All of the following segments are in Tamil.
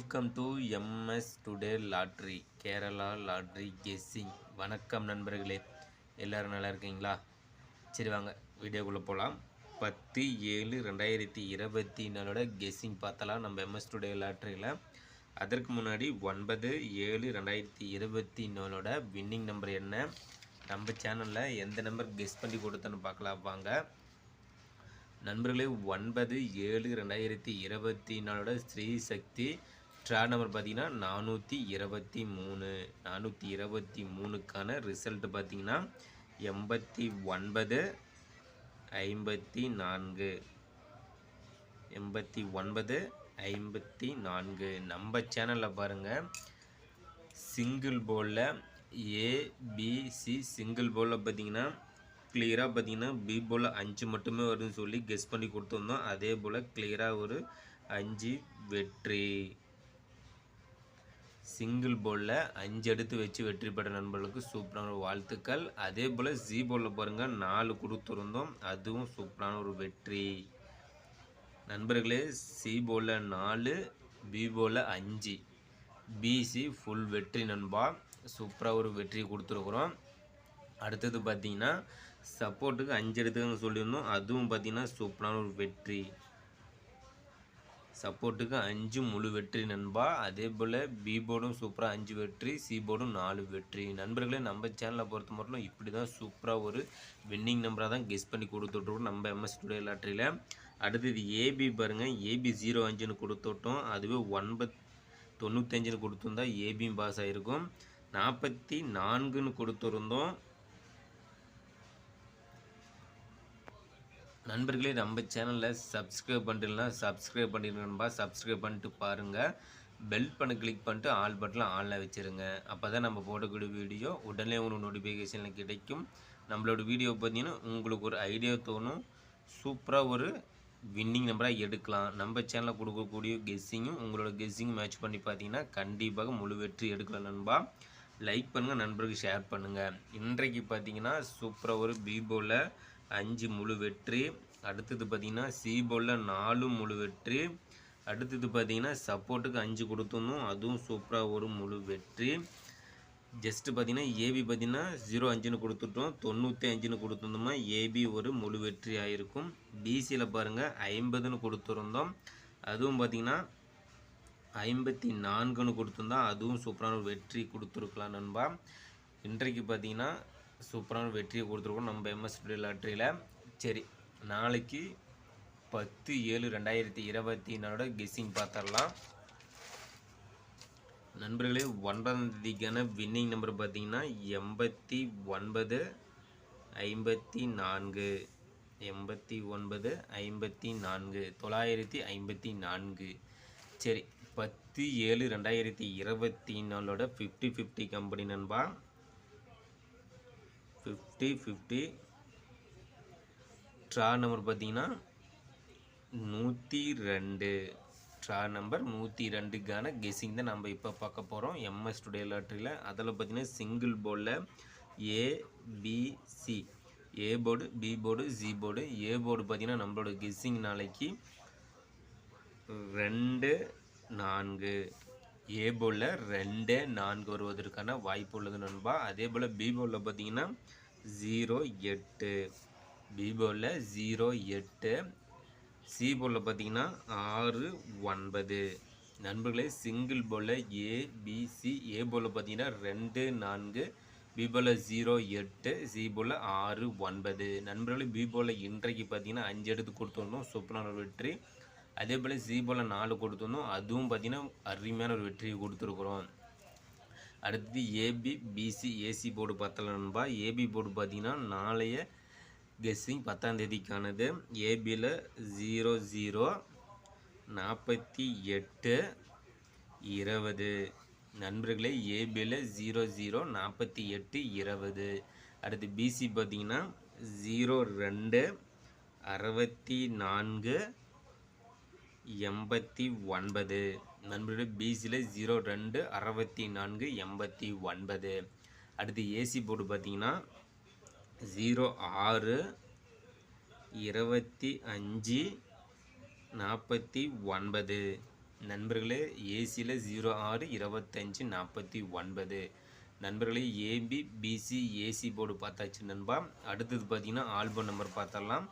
Welcome to MS today lottery Kerala lottery guessing வணக்கம் நண்பர்களே. எல்லோரும் நல்லா இருக்கீங்களா? சரி வாங்க வீடியோக்குள்ளே போகலாம் பத்து ஏழு ரெண்டாயிரத்தி இருபத்தி நாலோட கெஸ்ஸிங் பார்த்தலாம் நம்ம எம்எஸ் டுடே லாட்ரியில் அதற்கு முன்னாடி ஒன்பது ஏழு ரெண்டாயிரத்தி இருபத்தி நாலோட வின்னிங் நம்பர் என்ன? நம்ம சேனலில் எந்த நம்பர் கெஸ் பண்ணி கொடுத்தோன்னு பார்க்கலாம் வாங்க. நண்பர்களே ஒன்பது ஏழு ரெண்டாயிரத்தி இருபத்தி நாலோட ஸ்ரீ சக்தி ட்ரா நம்பர் பார்த்தீங்கன்னா நானூற்றி இருபத்தி மூணு நானூற்றி இருபத்தி மூணுக்கான ரிசல்ட் பார்த்தீங்கன்னா எண்பத்தி ஒன்பது ஐம்பத்தி நான்கு. எண்பத்தி ஒன்பது ஐம்பத்தி நான்கு. நம்ம சேனலில் பாருங்கள் சிங்கிள் போலில் ஏபிசி சிங்கிள் போலில் பார்த்தீங்கன்னா கிளியராக பார்த்தீங்கன்னா பி போல் அஞ்சு மட்டுமே வரும்னு சொல்லி கெஸ் பண்ணி கொடுத்துருந்தோம். அதே போல் கிளியராக ஒரு அஞ்சு வெற்றி. சிங்கிள் போலில் அஞ்சு எடுத்து வச்சு வெற்றி பெற்ற நண்பர்களுக்கு சூப்பரான ஒரு வாழ்த்துக்கள். அதே போல் ஜி போலில் பாருங்கள் நாலு கொடுத்துருந்தோம் அதுவும் சூப்பரான ஒரு வெற்றி. நண்பர்களே சி போலில் நாலு பி போலில் அஞ்சு. பிசி ஃபுல் வெற்றி நண்பா. சூப்பராக ஒரு வெற்றி கொடுத்துருக்குறோம். அடுத்தது பார்த்தீங்கன்னா சப்போர்ட்டுக்கு அஞ்சு எடுத்துக்கன்னு சொல்லியிருந்தோம். அதுவும் பார்த்தீங்கன்னா சூப்பரான ஒரு வெற்றி. சப்போர்ட்டுக்கு அஞ்சு முழு வெற்றி நண்பா. அதே போல் பி போர்டும் சூப்பராக அஞ்சு வெற்றி சி போர்டும் நாலு வெற்றி. நண்பர்களே நம்ம சேனலை பொறுத்த மட்டும் இப்படி தான் சூப்பராக ஒரு வின்னிங் நம்பராக தான் கெஸ் பண்ணி கொடுத்துட்ருக்கோம் நம்ம எம்எஸ் டுடே லாட்ரியில் அடுத்தது ஏபி பாருங்கள் ஏபி ஜீரோ அஞ்சுன்னு கொடுத்துட்டோம். அதுவே ஒன்பத் தொண்ணூத்தஞ்சுன்னு கொடுத்துருந்தா ஏபியும் பாஸ் ஆகிருக்கும் நாற்பத்தி நான்குன்னு கொடுத்துருந்தோம். நண்பர்களே நம்ம சேனலில் சப்ஸ்கிரைப் பண்ணிட்டுனா சப்ஸ்கிரைப் பண்ணிடணும்பா சப்ஸ்கிரைப் பண்ணிட்டு பாருங்கள் பெல் பண்ண கிளிக் பண்ணிட்டு ஆல் பட்டனில் ஆனில் வச்சுருங்க. அப்போ தான் நம்ம போடக்கூடிய வீடியோ உடனே உங்களுக்கு நோட்டிஃபிகேஷனில் கிடைக்கும். நம்மளோட வீடியோ பார்த்தீங்கன்னா உங்களுக்கு ஒரு ஐடியா தோணும். சூப்பராக ஒரு வின்னிங் நம்பராக எடுக்கலாம். நம்ம சேனலில் கொடுக்கக்கூடிய கெஸ்ஸிங்கும் உங்களோட கெஸ்ஸிங் மேட்ச் பண்ணி பார்த்தீங்கன்னா கண்டிப்பாக முழு வெற்றி எடுக்கலாம் நண்பா. லைக் பண்ணுங்கள் நண்பருக்கு ஷேர் பண்ணுங்கள் இன்றைக்கு பார்த்தீங்கன்னா சூப்பராக ஒரு பீபோவில் அஞ்சு முழு வெற்றி. அடுத்தது பார்த்திங்கன்னா சி போலில் நாலு முழு வெற்றி. அடுத்தது பார்த்திங்கன்னா சப்போர்ட்டுக்கு அஞ்சு கொடுத்துருந்தோம் அதுவும் சூப்பராக ஒரு முழு வெற்றி. ஜஸ்ட்டு பார்த்திங்கன்னா ஏபி பார்த்திங்கன்னா ஜீரோ அஞ்சுன்னு கொடுத்துட்டோம். தொண்ணூற்றி அஞ்சுன்னு கொடுத்துருந்தோமா ஏபி ஒரு முழு வெற்றி ஆகிருக்கும் பிசியில் பாருங்கள் ஐம்பதுன்னு கொடுத்துருந்தோம். அதுவும் பார்த்திங்கன்னா ஐம்பத்தி நான்குன்னு கொடுத்துருந்தோம் அதுவும் சூப்பரான ஒரு வெற்றி கொடுத்துருக்கலாம் நண்பா. இன்றைக்கு பார்த்திங்கன்னா சூப்பரான வெற்றியை கொடுத்துருக்கோம் நம்ம எம்எஸ் லாட்ரியில் சரி நாளைக்கு பத்து ஏழு ரெண்டாயிரத்தி இருபத்தி நாலோட கெஸ்ஸிங் பார்த்துடலாம். நண்பர்களே ஒன்பதாம் தேதிக்கான வின்னிங் நம்பர் பார்த்தீங்கன்னா எண்பத்தி ஒன்பது ஐம்பத்தி நான்கு. எண்பத்தி ஒன்பது ஐம்பத்தி நான்கு தொள்ளாயிரத்தி ஐம்பத்தி நான்கு. சரி பத்து ஏழு ரெண்டாயிரத்தி இருபத்தி நாலோட ஃபிஃப்டி ஃபிஃப்டி கம்பெனி நண்பா. ஃபிஃப்டி ஃபிஃப்டி ட்ரா நம்பர் பார்த்தீங்கன்னா நூற்றி ரெண்டு. ட்ரா நம்பர் நூற்றி ரெண்டுக்கான கெஸ்ஸிங் தான் நம்ம இப்போ பார்க்க போகிறோம் எம்எஸ் டுடே லாட்ரியில் அதில் பார்த்தீங்கன்னா சிங்கிள் போர்டில் ABC A board B board G board A board பார்த்தீங்கன்னா நம்மளோட கெஸ்ஸிங் நாளைக்கு ரெண்டு நான்கு. ஏ போலில் ரெண்டு நான்கு வருவதற்கான வாய்ப்பு உள்ளது நண்பா. அதே போல் பி போலில் பார்த்தீங்கன்னா ஜீரோ எட்டு. பி போலில் ஜீரோ எட்டு. சி போலில் பார்த்தீங்கன்னா ஆறு ஒன்பது. நண்பர்களே சிங்கிள் போலில் ஏபிசி ஏ போலில் பார்த்தீங்கன்னா ரெண்டு நான்கு. பி போலில் ஜீரோ எட்டு சி போலில் ஆறு ஒன்பது. நண்பர்களே பி போலில் இன்றைக்கு பார்த்தீங்கன்னா அஞ்சு எடுத்து கொடுத்துருந்தோம் சூப்பரான வெற்றி. அதே போல் சி நாலு கொடுத்துருந்தோம் அதுவும் பார்த்திங்கன்னா அருமையான ஒரு வெற்றியை கொடுத்துருக்குறோம். அடுத்தது ஏபி பிசி ஏசி போர்டு பத்தலன்பா ஏபி போர்டு பார்த்திங்கன்னா நாளைய கெஸ்ஸிங் பத்தாந்தேதிக்கானது ஏபியில் ஜீரோ ஜீரோ நாற்பத்தி எட்டு இருபது. நண்பர்களே ஏபியில் ஜீரோ ஜீரோ நாற்பத்தி எட்டு இருபது. அடுத்து பிசி பார்த்திங்கன்னா ஜீரோ ரெண்டு அறுபத்தி நான்கு எண்பத்தி ஒன்பது. நண்பர்களே பிசியில் ஜீரோ ரெண்டு அறுபத்தி நான்கு எண்பத்தி ஒன்பது அடுத்து ஏசி போர்டு பார்த்தீங்கன்னா ஜீரோ ஆறு இருபத்தி அஞ்சு நாற்பத்தி ஒன்பது நண்பர்களே ஏசியில் ஜீரோ ஆறு இருபத்தஞ்சி நாற்பத்தி ஒன்பது நண்பர்களே ஏபி பிசி ஏசி போர்டு பார்த்தாச்சு நண்பா. அடுத்தது பார்த்தீங்கன்னா ஆல்பம் நம்பர் பார்த்தரலாம்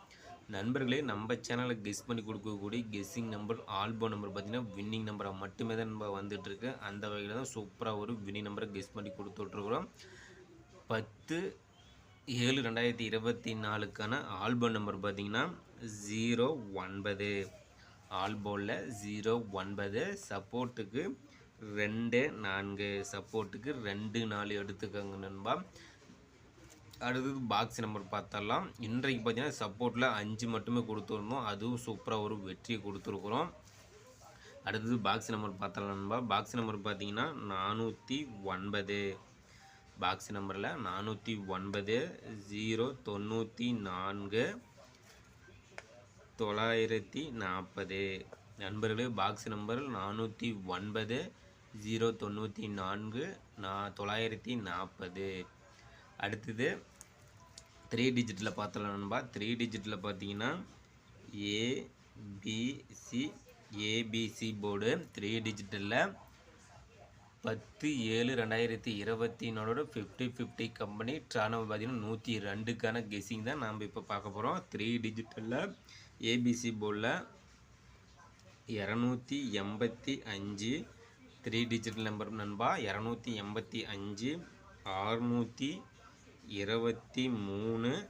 நண்பர்களே நம்ம சேனலில் கெஸ் பண்ணி கொடுக்கக்கூடிய கெஸ்ஸிங் நம்பர் ஆல்பம் நம்பர் பார்த்தீங்கன்னா வின்னிங் நம்பராக மட்டுமே தான் நம்ம வந்துட்டுருக்கு. அந்த வகையில் தான் சூப்பராக ஒரு வின்னிங் நம்பரை கெஸ் பண்ணி கொடுத்துட்ருக்குறோம். பத்து ஏழு ரெண்டாயிரத்தி இருபத்தி நாலுக்கான ஆல்பம் நம்பர் பார்த்தீங்கன்னா ஜீரோ ஒன்பது. ஆல்போவில் ஜீரோ ஒன்பது சப்போர்ட்டுக்கு ரெண்டு நான்கு. சப்போர்ட்டுக்கு ரெண்டு நாலு எடுத்துக்கோங்க நண்பா. அடுத்தது பாக்ஸ் நம்பர் பார்த்தரலாம் இன்றைக்கு பார்த்தீங்கன்னா சப்போர்ட்டில் அஞ்சு மட்டுமே கொடுத்துருந்தோம். அதுவும் சூப்பராக ஒரு வெற்றியை கொடுத்துருக்குறோம். அடுத்தது பாக்ஸ் நம்பர் பார்த்தரலாம் நண்பா. பாக்ஸ் நம்பர் பார்த்தீங்கன்னா நானூற்றி ஒன்பது. பாக்ஸ் நம்பரில் நானூற்றி ஒன்பது ஜீரோ தொண்ணூற்றி நான்கு தொள்ளாயிரத்தி நாற்பது. நண்பர்களே பாக்ஸ் நம்பர் நானூற்றி ஒன்பது ஜீரோ தொண்ணூற்றி நான்கு நா தொள்ளாயிரத்தி நாற்பது. அடுத்தது த்ரீ டிஜிட்டில் பார்த்தலாம் நண்பா. த்ரீ டிஜிட்டில் பார்த்தீங்கன்னா ஏபிசி ஏபிசி போர்டு த்ரீ டிஜிட்டலில் பத்து ஏழு ரெண்டாயிரத்தி இருபத்தி நாலோட ஃபிஃப்டி ஃபிஃப்டி கம்பெனி ட்ரானோ பார்த்தீங்கன்னா நூற்றி ரெண்டுக்கான கெஸ்ஸிங் தான் நாம் இப்போ பார்க்க போகிறோம் த்ரீ டிஜிட்டலில் ஏபிசி போர்டில் இரநூத்தி எண்பத்தி அஞ்சு த்ரீ டிஜிட்டல் நம்பர் நண்பா. இரநூத்தி எண்பத்தி அஞ்சு ஆறுநூற்றி இருபத்தி மூணு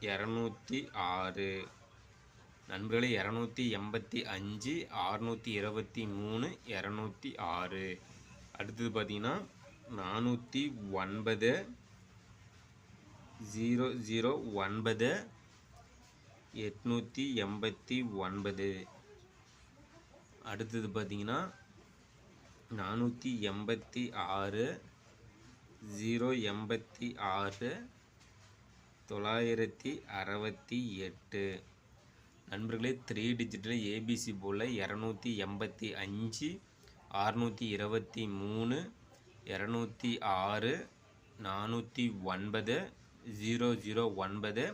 இரநூத்தி ஆறு. நண்பர்களே இரநூத்தி எண்பத்தி அஞ்சு அறுநூற்றி இருபத்தி மூணு இரநூத்தி ஆறு. அடுத்தது பார்த்தீங்கன்னா நானூற்றி ஒன்பது ஜீரோ ஜீரோ ஒன்பது எட்நூற்றி எண்பத்தி ஒன்பது. அடுத்தது பார்த்தீங்கன்னா நானூற்றி எண்பத்தி ஆறு ஜீரோ எண்பத்தி ஆறு தொள்ளாயிரத்தி அறுபத்தி எட்டு. நண்பர்களே த்ரீ டிஜிட்டல் ஏபிசி போல் இரநூத்தி எண்பத்தி அஞ்சு அறுநூற்றி இருபத்தி மூணு இரநூத்தி ஆறு நானூற்றி ஒன்பது ஜீரோ ஜீரோ ஒன்பது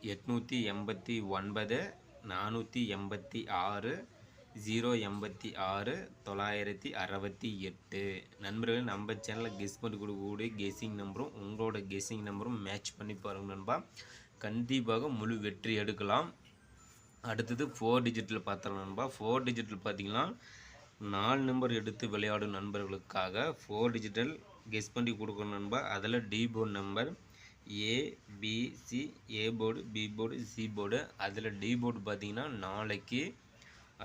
எட்நூற்றி எண்பத்தி ஒன்பது நானூற்றி எண்பத்தி ஆறு ஜீரோ எண்பத்தி ஆறு தொள்ளாயிரத்தி அறுபத்தி எட்டு. நண்பர்கள் நம்ம சேனலில் கெஸ் பண்ணி கொடுக்கக்கூடிய கெஸ்ஸிங் நம்பரும் உங்களோட கெஸ்ஸிங் நம்பரும் மேட்ச் பண்ணி பாருங்க நண்பா. கண்டிப்பாக முழு வெற்றி எடுக்கலாம். அடுத்தது ஃபோர் டிஜிட்டில் பார்த்தோம் நண்பா. ஃபோர் டிஜிட்டல் பார்த்தீங்கன்னா நாலு நம்பர் எடுத்து விளையாடும் நண்பர்களுக்காக ஃபோர் டிஜிட்டல் கெஸ் பண்ணி கொடுக்கணும் நண்பா. அதில் D board number A A board B board C board அதில் டி போர்டு பார்த்தீங்கன்னா நாளைக்கு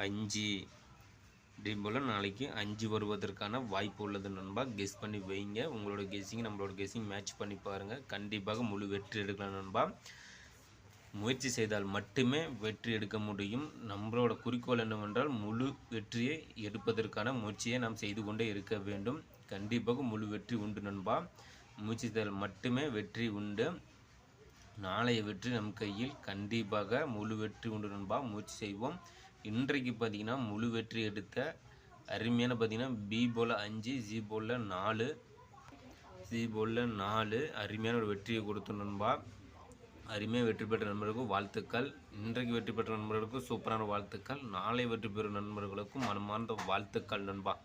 அஞ்சு டி போல் நாளைக்கு அஞ்சு வருவதற்கான வாய்ப்பு உள்ளது நண்பா. கெஸ் பண்ணி வைங்க. உங்களோட கெஸ்ஸிங் நம்மளோட கெஸ்ஸிங் மேட்ச் பண்ணி பாருங்கள் கண்டிப்பாக முழு வெற்றி எடுக்கலாம் நண்பா. முயற்சி செய்தால் மட்டுமே வெற்றி எடுக்க முடியும். நம்மளோட குறிக்கோள் என்னவென்றால் முழு வெற்றியை எடுப்பதற்கான முயற்சியை நாம் செய்து கொண்டே இருக்க வேண்டும். கண்டிப்பாக முழு வெற்றி உண்டு நண்பா. முயற்சி செய்தால் மட்டுமே வெற்றி உண்டு. நாளைய வெற்றி நம் கையில். கண்டிப்பாக முழு வெற்றி உண்டு நண்பா. முயற்சி செய்வோம். இன்றைக்கு பார்த்தீங்கன்னா முழு வெற்றி எடுத்த அருமையான பார்த்தீங்கன்னா பி போல் அஞ்சு ஜி போலில் நாலு. ஜி போலில் நாலு. அருமையான ஒரு வெற்றியை கொடுத்த நண்பா. அருமையாக வெற்றி பெற்ற நண்பர்களுக்கும் வாழ்த்துக்கள். இன்றைக்கு வெற்றி பெற்ற நண்பர்களுக்கும் சூப்பரான வாழ்த்துக்கள். நாளை வெற்றி பெறும் நண்பர்களுக்கும் மனமார்ந்த வாழ்த்துக்கள் நண்பா.